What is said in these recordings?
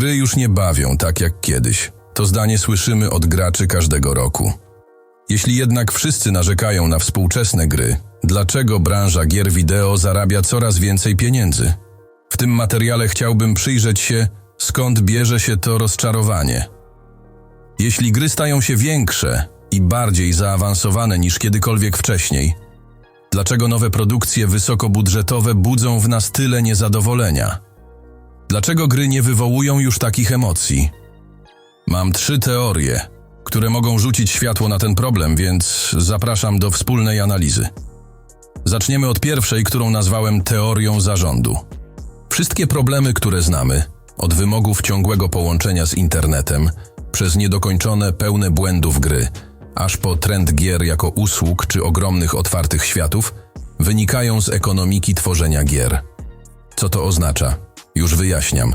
Gry już nie bawią tak jak kiedyś. To zdanie słyszymy od graczy każdego roku. Jeśli jednak wszyscy narzekają na współczesne gry, dlaczego branża gier wideo zarabia coraz więcej pieniędzy? W tym materiale chciałbym przyjrzeć się, skąd bierze się to rozczarowanie. Jeśli gry stają się większe i bardziej zaawansowane niż kiedykolwiek wcześniej, dlaczego nowe produkcje wysokobudżetowe budzą w nas tyle niezadowolenia? Dlaczego gry nie wywołują już takich emocji? Mam trzy teorie, które mogą rzucić światło na ten problem, więc zapraszam do wspólnej analizy. Zaczniemy od pierwszej, którą nazwałem teorią zarządu. Wszystkie problemy, które znamy, od wymogów ciągłego połączenia z internetem, przez niedokończone, pełne błędów gry, aż po trend gier jako usług czy ogromnych otwartych światów, wynikają z ekonomiki tworzenia gier. Co to oznacza? Już wyjaśniam.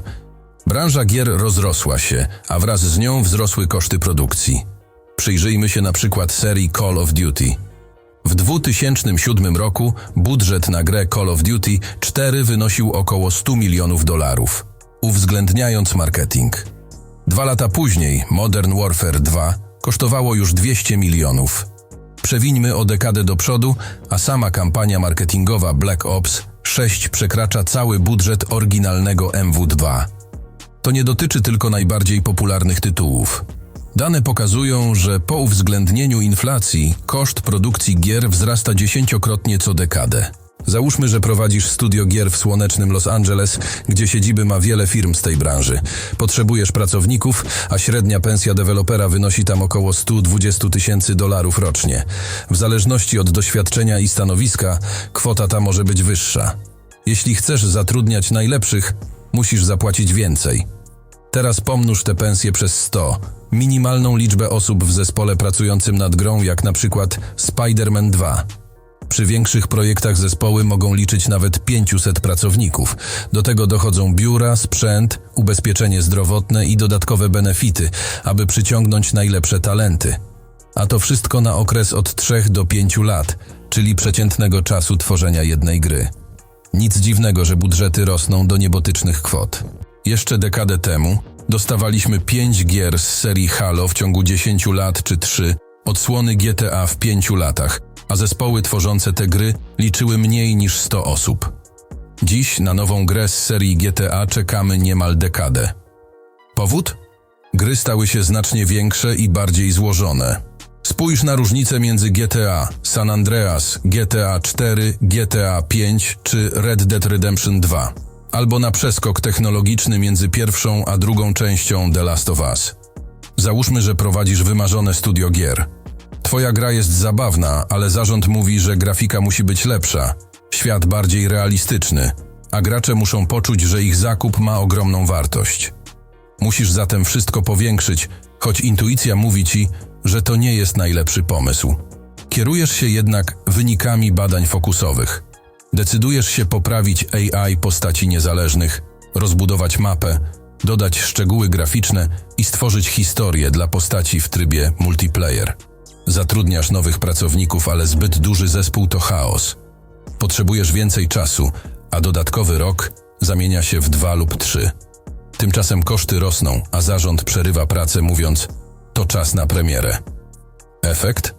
Branża gier rozrosła się, a wraz z nią wzrosły koszty produkcji. Przyjrzyjmy się na przykład serii Call of Duty. W 2007 roku budżet na grę Call of Duty 4 wynosił około 100 milionów dolarów, uwzględniając marketing. Dwa lata później Modern Warfare 2 kosztowało już 200 milionów. Przewińmy o dekadę do przodu, a sama kampania marketingowa Black Ops 6 przekracza cały budżet oryginalnego MW2. To nie dotyczy tylko najbardziej popularnych tytułów. Dane pokazują, że po uwzględnieniu inflacji koszt produkcji gier wzrasta dziesięciokrotnie co dekadę. Załóżmy, że prowadzisz studio gier w słonecznym Los Angeles, gdzie siedziby ma wiele firm z tej branży. Potrzebujesz pracowników, a średnia pensja dewelopera wynosi tam około 120 tysięcy dolarów rocznie. W zależności od doświadczenia i stanowiska, kwota ta może być wyższa. Jeśli chcesz zatrudniać najlepszych, musisz zapłacić więcej. Teraz pomnóż te pensje przez 100. Minimalną liczbę osób w zespole pracującym nad grą, jak na przykład Spider-Man 2. Przy większych projektach zespoły mogą liczyć nawet 500 pracowników. Do tego dochodzą biura, sprzęt, ubezpieczenie zdrowotne i dodatkowe benefity, aby przyciągnąć najlepsze talenty. A to wszystko na okres od 3 do 5 lat, czyli przeciętnego czasu tworzenia jednej gry. Nic dziwnego, że budżety rosną do niebotycznych kwot. Jeszcze dekadę temu dostawaliśmy 5 gier z serii Halo w ciągu 10 lat czy 3, odsłony GTA w 5 latach, a zespoły tworzące te gry liczyły mniej niż 100 osób. Dziś na nową grę z serii GTA czekamy niemal dekadę. Powód? Gry stały się znacznie większe i bardziej złożone. Spójrz na różnicę między GTA, San Andreas, GTA 4, GTA 5 czy Red Dead Redemption 2, albo na przeskok technologiczny między pierwszą a drugą częścią The Last of Us. Załóżmy, że prowadzisz wymarzone studio gier. Twoja gra jest zabawna, ale zarząd mówi, że grafika musi być lepsza, świat bardziej realistyczny, a gracze muszą poczuć, że ich zakup ma ogromną wartość. Musisz zatem wszystko powiększyć, choć intuicja mówi ci, że to nie jest najlepszy pomysł. Kierujesz się jednak wynikami badań fokusowych. Decydujesz się poprawić AI postaci niezależnych, rozbudować mapę, dodać szczegóły graficzne i stworzyć historię dla postaci w trybie multiplayer. Zatrudniasz nowych pracowników, ale zbyt duży zespół to chaos. Potrzebujesz więcej czasu, a dodatkowy rok zamienia się w dwa lub trzy. Tymczasem koszty rosną, a zarząd przerywa pracę, mówiąc: To czas na premierę. Efekt?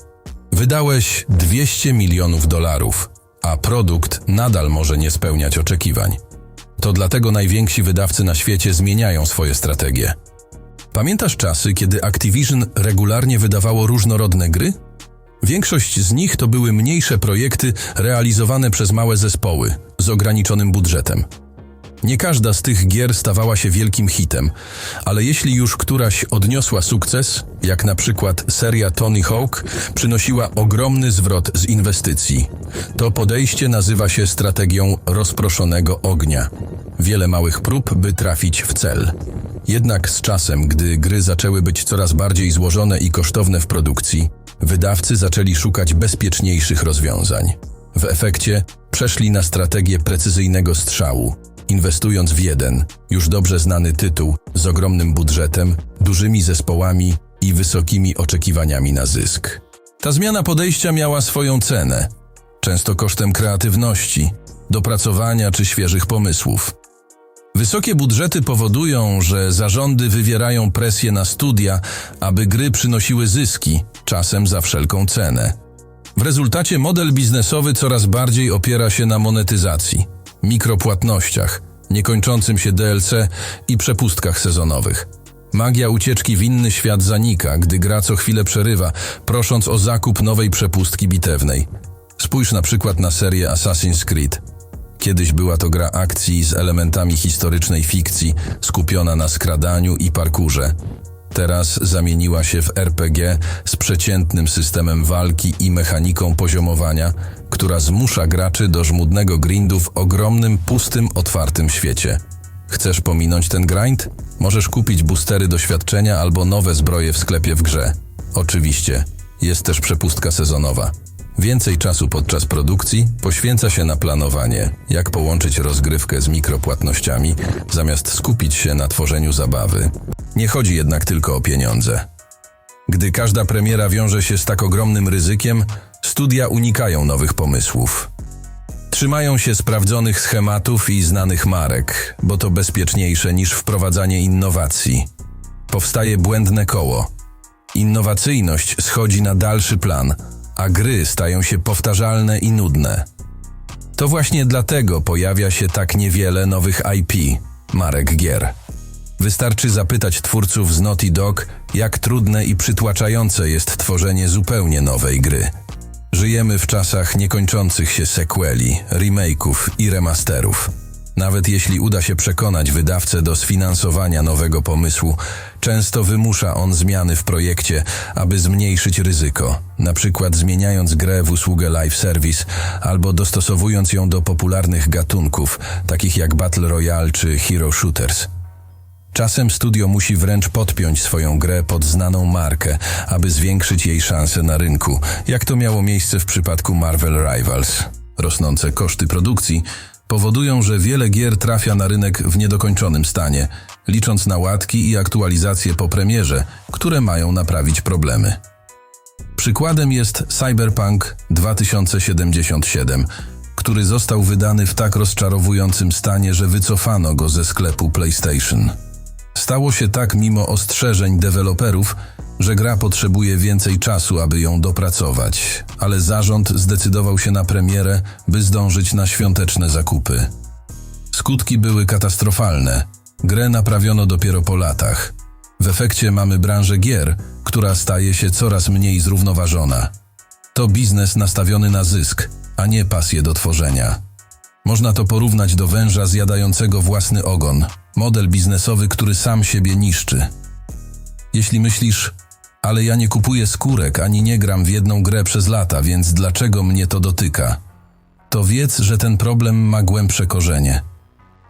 Wydałeś 200 milionów dolarów, a produkt nadal może nie spełniać oczekiwań. To dlatego najwięksi wydawcy na świecie zmieniają swoje strategie. Pamiętasz czasy, kiedy Activision regularnie wydawało różnorodne gry? Większość z nich to były mniejsze projekty realizowane przez małe zespoły z ograniczonym budżetem. Nie każda z tych gier stawała się wielkim hitem, ale jeśli już któraś odniosła sukces, jak na przykład seria Tony Hawk, przynosiła ogromny zwrot z inwestycji. To podejście nazywa się strategią rozproszonego ognia. Wiele małych prób, by trafić w cel. Jednak z czasem, gdy gry zaczęły być coraz bardziej złożone i kosztowne w produkcji, wydawcy zaczęli szukać bezpieczniejszych rozwiązań. W efekcie przeszli na strategię precyzyjnego strzału, inwestując w jeden, już dobrze znany tytuł z ogromnym budżetem, dużymi zespołami i wysokimi oczekiwaniami na zysk. Ta zmiana podejścia miała swoją cenę, często kosztem kreatywności, dopracowania czy świeżych pomysłów. Wysokie budżety powodują, że zarządy wywierają presję na studia, aby gry przynosiły zyski, czasem za wszelką cenę. W rezultacie model biznesowy coraz bardziej opiera się na monetyzacji, mikropłatnościach, niekończącym się DLC i przepustkach sezonowych. Magia ucieczki w inny świat zanika, gdy gra co chwilę przerywa, prosząc o zakup nowej przepustki bitewnej. Spójrz na przykład na serię Assassin's Creed. Kiedyś była to gra akcji z elementami historycznej fikcji, skupiona na skradaniu i parkurze. Teraz zamieniła się w RPG z przeciętnym systemem walki i mechaniką poziomowania, która zmusza graczy do żmudnego grindu w ogromnym, pustym, otwartym świecie. Chcesz pominąć ten grind? Możesz kupić boostery doświadczenia albo nowe zbroje w sklepie w grze. Oczywiście, jest też przepustka sezonowa. Więcej czasu podczas produkcji poświęca się na planowanie, jak połączyć rozgrywkę z mikropłatnościami, zamiast skupić się na tworzeniu zabawy. Nie chodzi jednak tylko o pieniądze. Gdy każda premiera wiąże się z tak ogromnym ryzykiem, studia unikają nowych pomysłów. Trzymają się sprawdzonych schematów i znanych marek, bo to bezpieczniejsze niż wprowadzanie innowacji. Powstaje błędne koło. Innowacyjność schodzi na dalszy plan, a gry stają się powtarzalne i nudne. To właśnie dlatego pojawia się tak niewiele nowych IP, marek gier. Wystarczy zapytać twórców z Naughty Dog, jak trudne i przytłaczające jest tworzenie zupełnie nowej gry. Żyjemy w czasach niekończących się sequeli, remake'ów i remasterów. Nawet jeśli uda się przekonać wydawcę do sfinansowania nowego pomysłu, często wymusza on zmiany w projekcie, aby zmniejszyć ryzyko, na przykład zmieniając grę w usługę live service albo dostosowując ją do popularnych gatunków, takich jak Battle Royale czy Hero Shooters. Czasem studio musi wręcz podpiąć swoją grę pod znaną markę, aby zwiększyć jej szanse na rynku, jak to miało miejsce w przypadku Marvel Rivals. Rosnące koszty produkcji powodują, że wiele gier trafia na rynek w niedokończonym stanie, licząc na łatki i aktualizacje po premierze, które mają naprawić problemy. Przykładem jest Cyberpunk 2077, który został wydany w tak rozczarowującym stanie, że wycofano go ze sklepu PlayStation. Stało się tak mimo ostrzeżeń deweloperów, że gra potrzebuje więcej czasu, aby ją dopracować, ale zarząd zdecydował się na premierę, by zdążyć na świąteczne zakupy. Skutki były katastrofalne. Grę naprawiono dopiero po latach. W efekcie mamy branżę gier, która staje się coraz mniej zrównoważona. To biznes nastawiony na zysk, a nie pasję do tworzenia. Można to porównać do węża zjadającego własny ogon, model biznesowy, który sam siebie niszczy. Jeśli myślisz, ale ja nie kupuję skórek ani nie gram w jedną grę przez lata, więc dlaczego mnie to dotyka? To wiedz, że ten problem ma głębsze korzenie.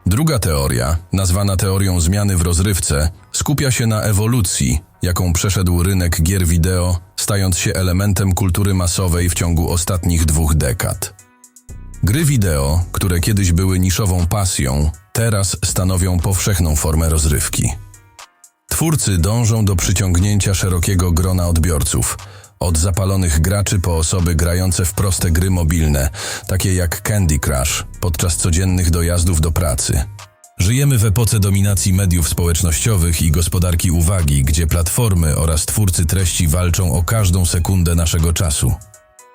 Druga teoria, nazwana teorią zmiany w rozrywce, skupia się na ewolucji, jaką przeszedł rynek gier wideo, stając się elementem kultury masowej w ciągu ostatnich dwóch dekad. Gry wideo, które kiedyś były niszową pasją, teraz stanowią powszechną formę rozrywki. Twórcy dążą do przyciągnięcia szerokiego grona odbiorców, od zapalonych graczy po osoby grające w proste gry mobilne, takie jak Candy Crush, podczas codziennych dojazdów do pracy. Żyjemy w epoce dominacji mediów społecznościowych i gospodarki uwagi, gdzie platformy oraz twórcy treści walczą o każdą sekundę naszego czasu.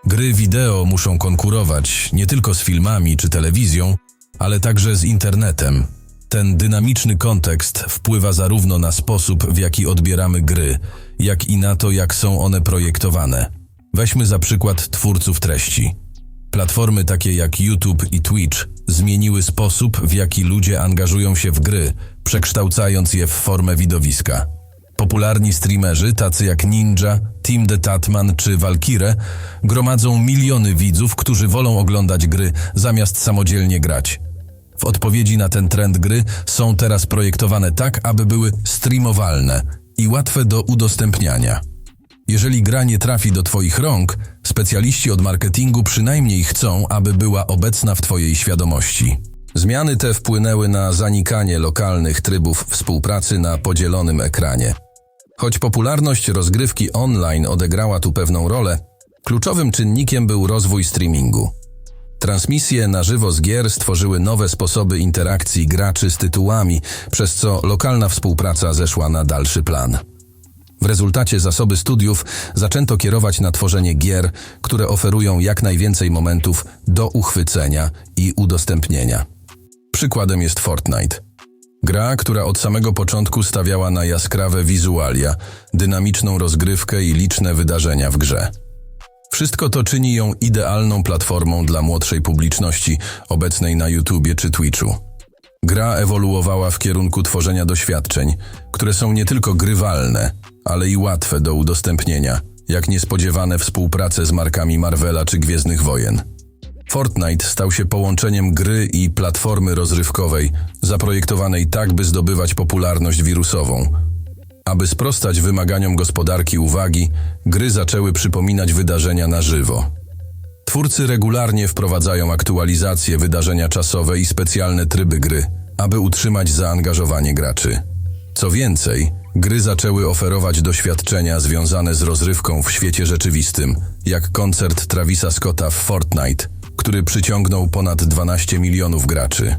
Gry wideo muszą konkurować nie tylko z filmami czy telewizją, ale także z internetem. Ten dynamiczny kontekst wpływa zarówno na sposób, w jaki odbieramy gry, jak i na to, jak są one projektowane. Weźmy za przykład twórców treści. Platformy takie jak YouTube i Twitch zmieniły sposób, w jaki ludzie angażują się w gry, przekształcając je w formę widowiska. Popularni streamerzy, tacy jak Ninja, Team the Tatman czy Valkyrie, gromadzą miliony widzów, którzy wolą oglądać gry zamiast samodzielnie grać. W odpowiedzi na ten trend gry są teraz projektowane tak, aby były streamowalne i łatwe do udostępniania. Jeżeli gra nie trafi do Twoich rąk, specjaliści od marketingu przynajmniej chcą, aby była obecna w Twojej świadomości. Zmiany te wpłynęły na zanikanie lokalnych trybów współpracy na podzielonym ekranie. Choć popularność rozgrywki online odegrała tu pewną rolę, kluczowym czynnikiem był rozwój streamingu. Transmisje na żywo z gier stworzyły nowe sposoby interakcji graczy z tytułami, przez co lokalna współpraca zeszła na dalszy plan. W rezultacie zasoby studiów zaczęto kierować na tworzenie gier, które oferują jak najwięcej momentów do uchwycenia i udostępnienia. Przykładem jest Fortnite. Gra, która od samego początku stawiała na jaskrawe wizualia, dynamiczną rozgrywkę i liczne wydarzenia w grze. Wszystko to czyni ją idealną platformą dla młodszej publiczności obecnej na YouTubie czy Twitchu. Gra ewoluowała w kierunku tworzenia doświadczeń, które są nie tylko grywalne, ale i łatwe do udostępnienia, jak niespodziewane współprace z markami Marvela czy Gwiezdnych Wojen. Fortnite stał się połączeniem gry i platformy rozrywkowej, zaprojektowanej tak, by zdobywać popularność wirusową. Aby sprostać wymaganiom gospodarki uwagi, gry zaczęły przypominać wydarzenia na żywo. Twórcy regularnie wprowadzają aktualizacje, wydarzenia czasowe i specjalne tryby gry, aby utrzymać zaangażowanie graczy. Co więcej, gry zaczęły oferować doświadczenia związane z rozrywką w świecie rzeczywistym, jak koncert Travisa Scotta w Fortnite, który przyciągnął ponad 12 milionów graczy.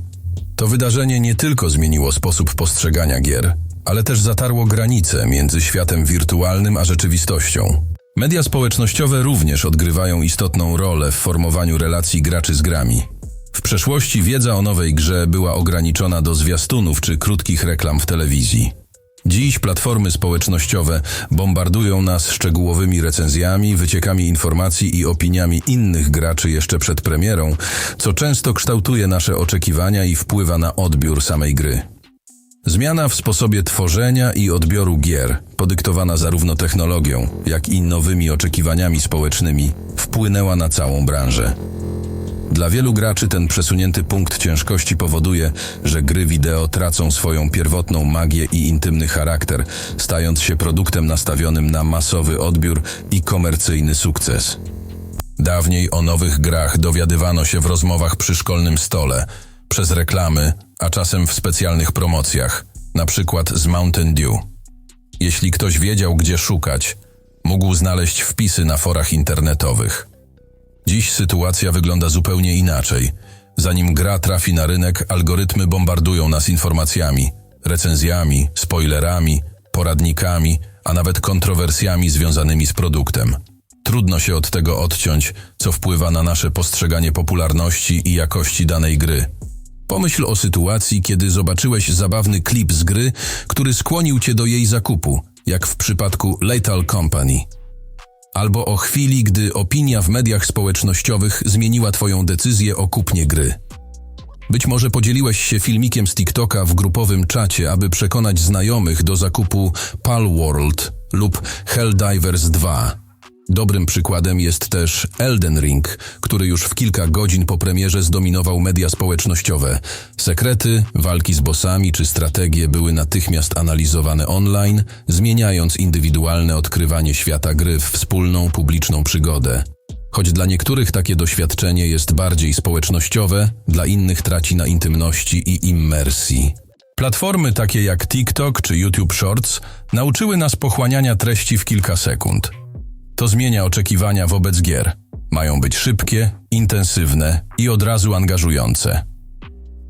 To wydarzenie nie tylko zmieniło sposób postrzegania gier, ale też zatarło granice między światem wirtualnym a rzeczywistością. Media społecznościowe również odgrywają istotną rolę w formowaniu relacji graczy z grami. W przeszłości wiedza o nowej grze była ograniczona do zwiastunów czy krótkich reklam w telewizji. Dziś platformy społecznościowe bombardują nas szczegółowymi recenzjami, wyciekami informacji i opiniami innych graczy jeszcze przed premierą, co często kształtuje nasze oczekiwania i wpływa na odbiór samej gry. Zmiana w sposobie tworzenia i odbioru gier, podyktowana zarówno technologią, jak i nowymi oczekiwaniami społecznymi, wpłynęła na całą branżę. Dla wielu graczy ten przesunięty punkt ciężkości powoduje, że gry wideo tracą swoją pierwotną magię i intymny charakter, stając się produktem nastawionym na masowy odbiór i komercyjny sukces. Dawniej o nowych grach dowiadywano się w rozmowach przy szkolnym stole, przez reklamy, a czasem w specjalnych promocjach, na przykład z Mountain Dew. Jeśli ktoś wiedział, gdzie szukać, mógł znaleźć wpisy na forach internetowych. Dziś sytuacja wygląda zupełnie inaczej. Zanim gra trafi na rynek, algorytmy bombardują nas informacjami, recenzjami, spoilerami, poradnikami, a nawet kontrowersjami związanymi z produktem. Trudno się od tego odciąć, co wpływa na nasze postrzeganie popularności i jakości danej gry. Pomyśl o sytuacji, kiedy zobaczyłeś zabawny klip z gry, który skłonił cię do jej zakupu, jak w przypadku Lethal Company. Albo o chwili, gdy opinia w mediach społecznościowych zmieniła Twoją decyzję o kupnie gry. Być może podzieliłeś się filmikiem z TikToka w grupowym czacie, aby przekonać znajomych do zakupu Palworld lub Helldivers 2. Dobrym przykładem jest też Elden Ring, który już w kilka godzin po premierze zdominował media społecznościowe. Sekrety, walki z bossami czy strategie były natychmiast analizowane online, zmieniając indywidualne odkrywanie świata gry w wspólną publiczną przygodę. Choć dla niektórych takie doświadczenie jest bardziej społecznościowe, dla innych traci na intymności i immersji. Platformy takie jak TikTok czy YouTube Shorts nauczyły nas pochłaniania treści w kilka sekund. To zmienia oczekiwania wobec gier. Mają być szybkie, intensywne i od razu angażujące.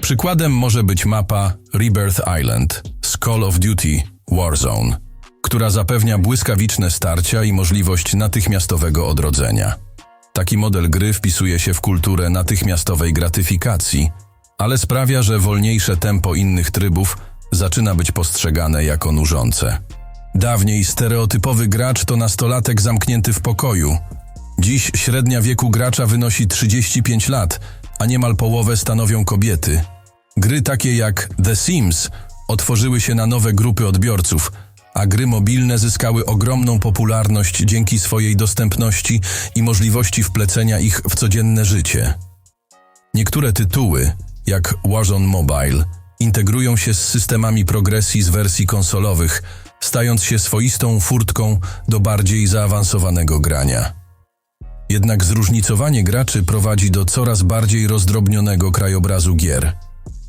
Przykładem może być mapa Rebirth Island z Call of Duty Warzone, która zapewnia błyskawiczne starcia i możliwość natychmiastowego odrodzenia. Taki model gry wpisuje się w kulturę natychmiastowej gratyfikacji, ale sprawia, że wolniejsze tempo innych trybów zaczyna być postrzegane jako nużące. Dawniej stereotypowy gracz to nastolatek zamknięty w pokoju. Dziś średnia wieku gracza wynosi 35 lat, a niemal połowę stanowią kobiety. Gry takie jak The Sims otworzyły się na nowe grupy odbiorców, a gry mobilne zyskały ogromną popularność dzięki swojej dostępności i możliwości wplecenia ich w codzienne życie. Niektóre tytuły, jak Warzone Mobile, integrują się z systemami progresji z wersji konsolowych, stając się swoistą furtką do bardziej zaawansowanego grania. Jednak zróżnicowanie graczy prowadzi do coraz bardziej rozdrobnionego krajobrazu gier.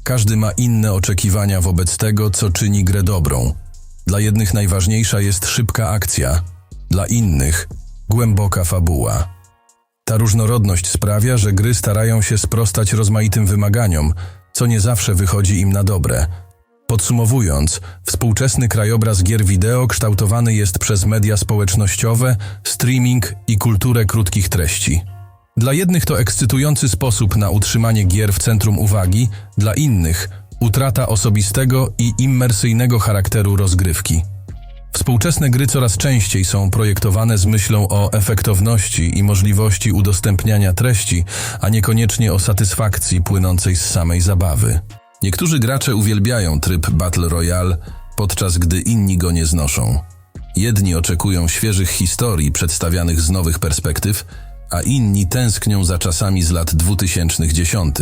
Każdy ma inne oczekiwania wobec tego, co czyni grę dobrą. Dla jednych najważniejsza jest szybka akcja, dla innych głęboka fabuła. Ta różnorodność sprawia, że gry starają się sprostać rozmaitym wymaganiom, co nie zawsze wychodzi im na dobre. Podsumowując, współczesny krajobraz gier wideo kształtowany jest przez media społecznościowe, streaming i kulturę krótkich treści. Dla jednych to ekscytujący sposób na utrzymanie gier w centrum uwagi, dla innych utrata osobistego i immersyjnego charakteru rozgrywki. Współczesne gry coraz częściej są projektowane z myślą o efektowności i możliwości udostępniania treści, a niekoniecznie o satysfakcji płynącej z samej zabawy. Niektórzy gracze uwielbiają tryb Battle Royale, podczas gdy inni go nie znoszą. Jedni oczekują świeżych historii przedstawianych z nowych perspektyw, a inni tęsknią za czasami z lat 2010,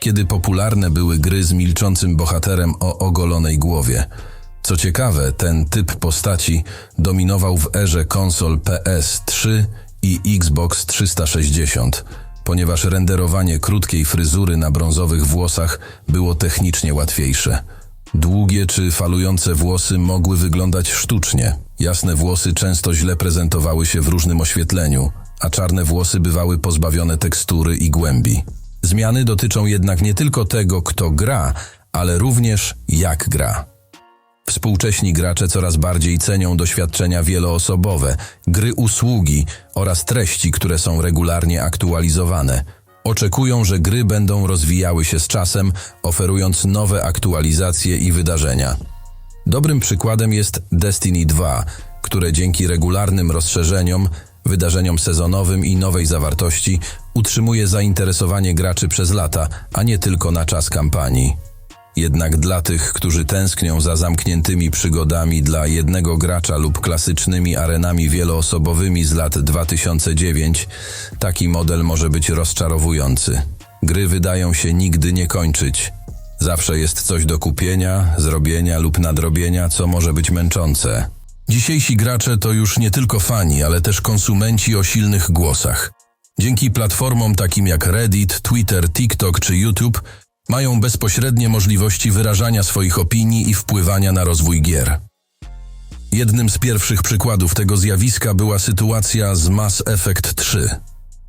kiedy popularne były gry z milczącym bohaterem o ogolonej głowie. Co ciekawe, ten typ postaci dominował w erze konsol PS3 i Xbox 360, ponieważ renderowanie krótkiej fryzury na brązowych włosach było technicznie łatwiejsze. Długie czy falujące włosy mogły wyglądać sztucznie. Jasne włosy często źle prezentowały się w różnym oświetleniu, a czarne włosy bywały pozbawione tekstury i głębi. Zmiany dotyczą jednak nie tylko tego, kto gra, ale również jak gra. Współcześni gracze coraz bardziej cenią doświadczenia wieloosobowe, gry usługi oraz treści, które są regularnie aktualizowane. Oczekują, że gry będą rozwijały się z czasem, oferując nowe aktualizacje i wydarzenia. Dobrym przykładem jest Destiny 2, które dzięki regularnym rozszerzeniom, wydarzeniom sezonowym i nowej zawartości utrzymuje zainteresowanie graczy przez lata, a nie tylko na czas kampanii. Jednak dla tych, którzy tęsknią za zamkniętymi przygodami dla jednego gracza lub klasycznymi arenami wieloosobowymi z lat 2009, taki model może być rozczarowujący. Gry wydają się nigdy nie kończyć. Zawsze jest coś do kupienia, zrobienia lub nadrobienia, co może być męczące. Dzisiejsi gracze to już nie tylko fani, ale też konsumenci o silnych głosach. Dzięki platformom takim jak Reddit, Twitter, TikTok czy YouTube mają bezpośrednie możliwości wyrażania swoich opinii i wpływania na rozwój gier. Jednym z pierwszych przykładów tego zjawiska była sytuacja z Mass Effect 3.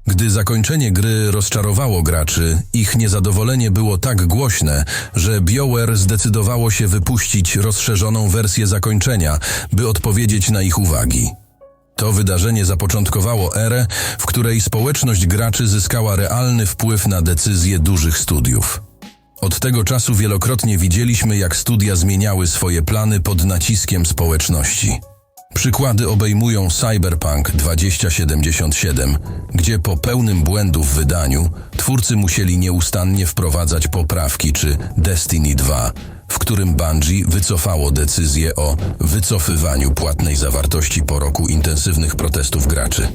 Gdy zakończenie gry rozczarowało graczy, ich niezadowolenie było tak głośne, że BioWare zdecydowało się wypuścić rozszerzoną wersję zakończenia, by odpowiedzieć na ich uwagi. To wydarzenie zapoczątkowało erę, w której społeczność graczy zyskała realny wpływ na decyzje dużych studiów. Od tego czasu wielokrotnie widzieliśmy, jak studia zmieniały swoje plany pod naciskiem społeczności. Przykłady obejmują Cyberpunk 2077, gdzie po pełnym błędu w wydaniu twórcy musieli nieustannie wprowadzać poprawki, czy Destiny 2, w którym Bungie wycofało decyzję o wycofywaniu płatnej zawartości po roku intensywnych protestów graczy.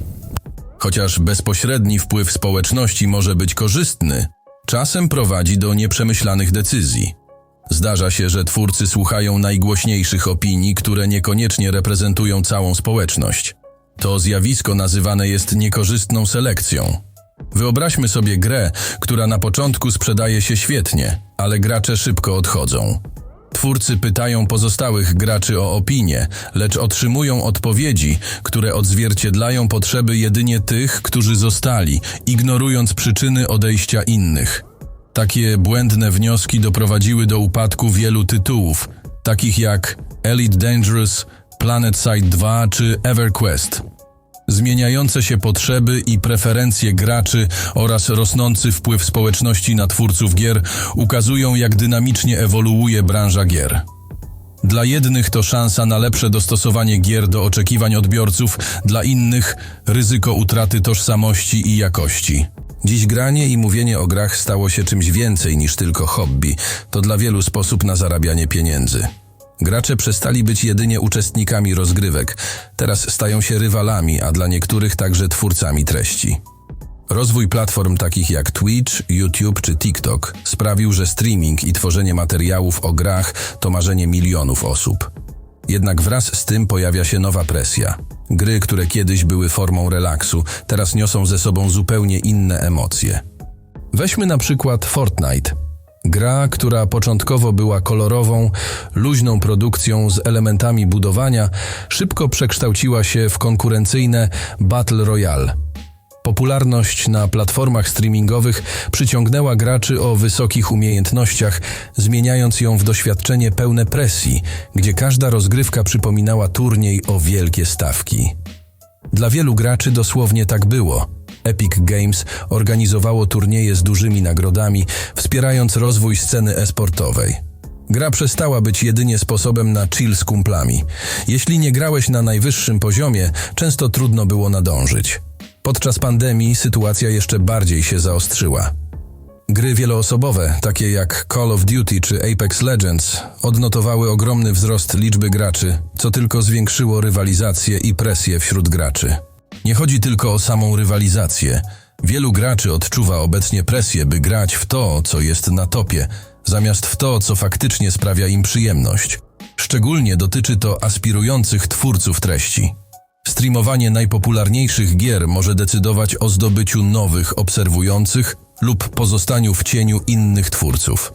Chociaż bezpośredni wpływ społeczności może być korzystny, czasem prowadzi do nieprzemyślanych decyzji. Zdarza się, że twórcy słuchają najgłośniejszych opinii, które niekoniecznie reprezentują całą społeczność. To zjawisko nazywane jest niekorzystną selekcją. Wyobraźmy sobie grę, która na początku sprzedaje się świetnie, ale gracze szybko odchodzą. Twórcy pytają pozostałych graczy o opinie, lecz otrzymują odpowiedzi, które odzwierciedlają potrzeby jedynie tych, którzy zostali, ignorując przyczyny odejścia innych. Takie błędne wnioski doprowadziły do upadku wielu tytułów, takich jak Elite Dangerous, Planet Side 2 czy EverQuest. Zmieniające się potrzeby i preferencje graczy oraz rosnący wpływ społeczności na twórców gier ukazują, jak dynamicznie ewoluuje branża gier. Dla jednych to szansa na lepsze dostosowanie gier do oczekiwań odbiorców, dla innych ryzyko utraty tożsamości i jakości. Dziś granie i mówienie o grach stało się czymś więcej niż tylko hobby. To dla wielu sposób na zarabianie pieniędzy. Gracze przestali być jedynie uczestnikami rozgrywek, teraz stają się rywalami, a dla niektórych także twórcami treści. Rozwój platform takich jak Twitch, YouTube czy TikTok sprawił, że streaming i tworzenie materiałów o grach to marzenie milionów osób. Jednak wraz z tym pojawia się nowa presja. Gry, które kiedyś były formą relaksu, teraz niosą ze sobą zupełnie inne emocje. Weźmy na przykład Fortnite. Gra, która początkowo była kolorową, luźną produkcją z elementami budowania, szybko przekształciła się w konkurencyjne Battle Royale. Popularność na platformach streamingowych przyciągnęła graczy o wysokich umiejętnościach, zmieniając ją w doświadczenie pełne presji, gdzie każda rozgrywka przypominała turniej o wielkie stawki. Dla wielu graczy dosłownie tak było. Epic Games organizowało turnieje z dużymi nagrodami, wspierając rozwój sceny esportowej. Gra przestała być jedynie sposobem na chill z kumplami. Jeśli nie grałeś na najwyższym poziomie, często trudno było nadążyć. Podczas pandemii sytuacja jeszcze bardziej się zaostrzyła. Gry wieloosobowe, takie jak Call of Duty czy Apex Legends, odnotowały ogromny wzrost liczby graczy, co tylko zwiększyło rywalizację i presję wśród graczy. Nie chodzi tylko o samą rywalizację. Wielu graczy odczuwa obecnie presję, by grać w to, co jest na topie, zamiast w to, co faktycznie sprawia im przyjemność. Szczególnie dotyczy to aspirujących twórców treści. Streamowanie najpopularniejszych gier może decydować o zdobyciu nowych obserwujących lub pozostaniu w cieniu innych twórców.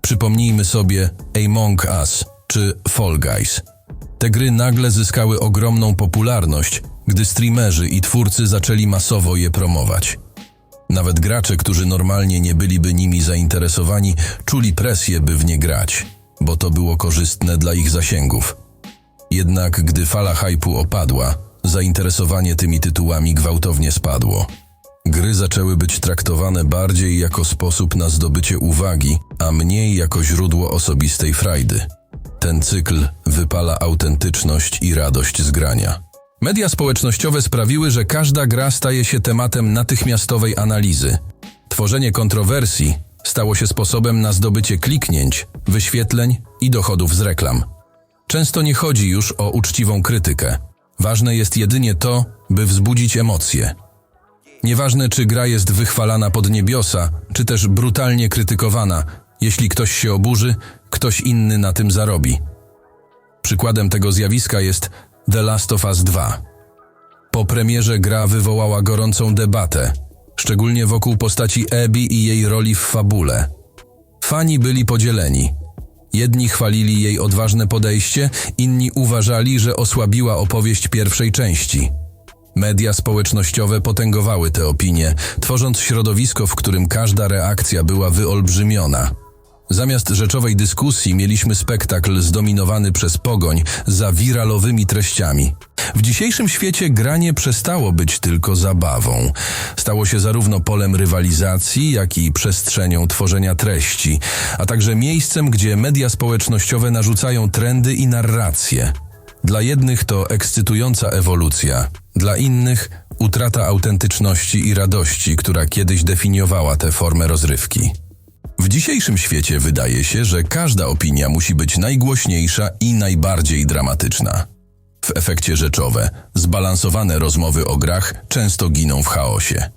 Przypomnijmy sobie Among Us czy Fall Guys. Te gry nagle zyskały ogromną popularność, gdy streamerzy i twórcy zaczęli masowo je promować. Nawet gracze, którzy normalnie nie byliby nimi zainteresowani, czuli presję, by w nie grać, bo to było korzystne dla ich zasięgów. Jednak gdy fala hypu opadła, zainteresowanie tymi tytułami gwałtownie spadło. Gry zaczęły być traktowane bardziej jako sposób na zdobycie uwagi, a mniej jako źródło osobistej frajdy. Ten cykl wypala autentyczność i radość z grania. Media społecznościowe sprawiły, że każda gra staje się tematem natychmiastowej analizy. Tworzenie kontrowersji stało się sposobem na zdobycie kliknięć, wyświetleń i dochodów z reklam. Często nie chodzi już o uczciwą krytykę. Ważne jest jedynie to, by wzbudzić emocje. Nieważne, czy gra jest wychwalana pod niebiosa, czy też brutalnie krytykowana, jeśli ktoś się oburzy, ktoś inny na tym zarobi. Przykładem tego zjawiska jest The Last of Us 2. Po premierze gra wywołała gorącą debatę, szczególnie wokół postaci Abby i jej roli w fabule. Fani byli podzieleni. Jedni chwalili jej odważne podejście, inni uważali, że osłabiła opowieść pierwszej części. Media społecznościowe potęgowały te opinie, tworząc środowisko, w którym każda reakcja była wyolbrzymiona. Zamiast rzeczowej dyskusji mieliśmy spektakl zdominowany przez pogoń za wiralowymi treściami. W dzisiejszym świecie granie przestało być tylko zabawą. Stało się zarówno polem rywalizacji, jak i przestrzenią tworzenia treści, a także miejscem, gdzie media społecznościowe narzucają trendy i narracje. Dla jednych to ekscytująca ewolucja, dla innych utrata autentyczności i radości, która kiedyś definiowała tę formę rozrywki. W dzisiejszym świecie wydaje się, że każda opinia musi być najgłośniejsza i najbardziej dramatyczna. W efekcie rzeczowe, zbalansowane rozmowy o grach często giną w chaosie.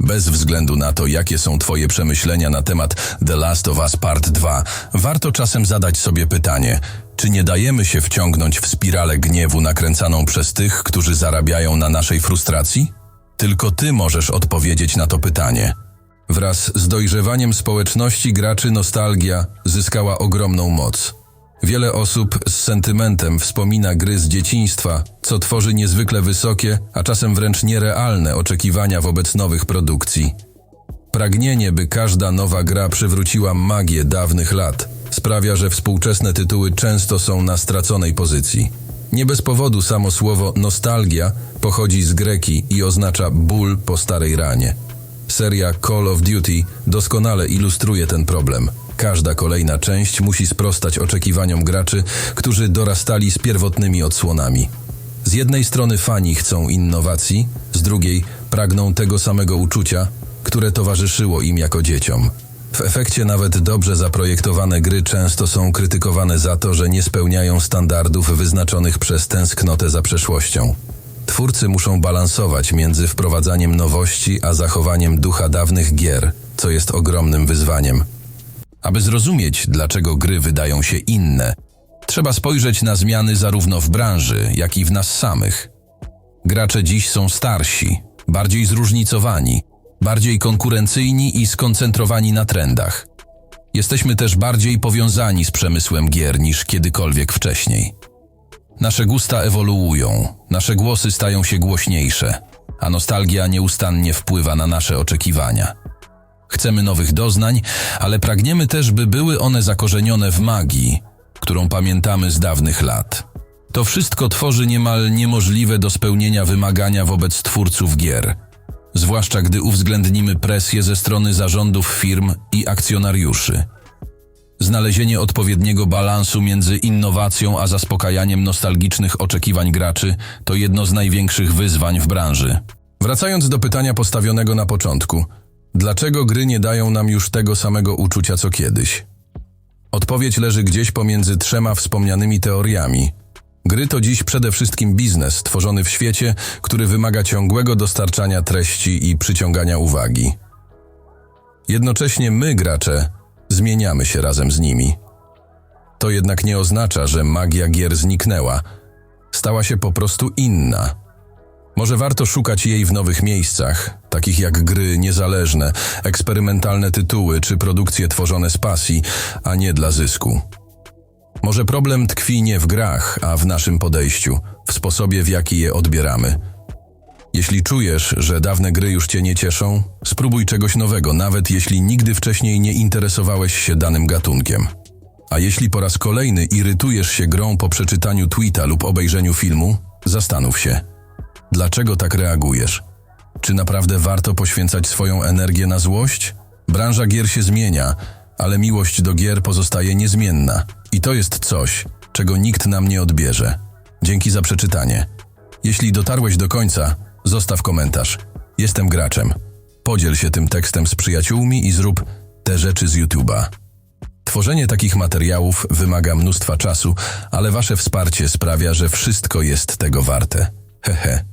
Bez względu na to, jakie są Twoje przemyślenia na temat The Last of Us Part 2, warto czasem zadać sobie pytanie, czy nie dajemy się wciągnąć w spiralę gniewu nakręcaną przez tych, którzy zarabiają na naszej frustracji? Tylko Ty możesz odpowiedzieć na to pytanie. Wraz z dojrzewaniem społeczności graczy nostalgia zyskała ogromną moc. Wiele osób z sentymentem wspomina gry z dzieciństwa, co tworzy niezwykle wysokie, a czasem wręcz nierealne oczekiwania wobec nowych produkcji. Pragnienie, by każda nowa gra przywróciła magię dawnych lat, sprawia, że współczesne tytuły często są na straconej pozycji. Nie bez powodu samo słowo nostalgia pochodzi z greki i oznacza ból po starej ranie. Seria Call of Duty doskonale ilustruje ten problem. Każda kolejna część musi sprostać oczekiwaniom graczy, którzy dorastali z pierwotnymi odsłonami. Z jednej strony fani chcą innowacji, z drugiej pragną tego samego uczucia, które towarzyszyło im jako dzieciom. W efekcie nawet dobrze zaprojektowane gry często są krytykowane za to, że nie spełniają standardów wyznaczonych przez tęsknotę za przeszłością. Twórcy muszą balansować między wprowadzaniem nowości a zachowaniem ducha dawnych gier, co jest ogromnym wyzwaniem. Aby zrozumieć, dlaczego gry wydają się inne, trzeba spojrzeć na zmiany zarówno w branży, jak i w nas samych. Gracze dziś są starsi, bardziej zróżnicowani, bardziej konkurencyjni i skoncentrowani na trendach. Jesteśmy też bardziej powiązani z przemysłem gier niż kiedykolwiek wcześniej. Nasze gusta ewoluują, nasze głosy stają się głośniejsze. a nostalgia nieustannie wpływa na nasze oczekiwania. Chcemy nowych doznań, ale pragniemy też, by były one zakorzenione w magii, którą pamiętamy z dawnych lat. To wszystko tworzy niemal niemożliwe do spełnienia wymagania wobec twórców gier, zwłaszcza gdy uwzględnimy presję ze strony zarządów firm i akcjonariuszy. Znalezienie odpowiedniego balansu między innowacją a zaspokajaniem nostalgicznych oczekiwań graczy to jedno z największych wyzwań w branży. Wracając do pytania postawionego na początku, dlaczego gry nie dają nam już tego samego uczucia co kiedyś? Odpowiedź leży gdzieś pomiędzy trzema wspomnianymi teoriami. Gry to dziś przede wszystkim biznes tworzony w świecie, który wymaga ciągłego dostarczania treści i przyciągania uwagi. Jednocześnie my, gracze, zmieniamy się razem z nimi. To jednak nie oznacza, że magia gier zniknęła. Stała się po prostu inna. Może warto szukać jej w nowych miejscach, takich jak gry niezależne, eksperymentalne tytuły czy produkcje tworzone z pasji, a nie dla zysku. Może problem tkwi nie w grach, a w naszym podejściu, w sposobie, w jaki je odbieramy. Jeśli czujesz, że dawne gry już cię nie cieszą, spróbuj czegoś nowego, nawet jeśli nigdy wcześniej nie interesowałeś się danym gatunkiem. A jeśli po raz kolejny irytujesz się grą po przeczytaniu tweeta lub obejrzeniu filmu, zastanów się, dlaczego tak reagujesz. Czy naprawdę warto poświęcać swoją energię na złość? Branża gier się zmienia, ale miłość do gier pozostaje niezmienna. I to jest coś, czego nikt nam nie odbierze. Dzięki za przeczytanie. Jeśli dotarłeś do końca, zostaw komentarz. Jestem graczem. Podziel się tym tekstem z przyjaciółmi i zrób te rzeczy z YouTube'a. Tworzenie takich materiałów wymaga mnóstwa czasu, ale wasze wsparcie sprawia, że wszystko jest tego warte. Hehe.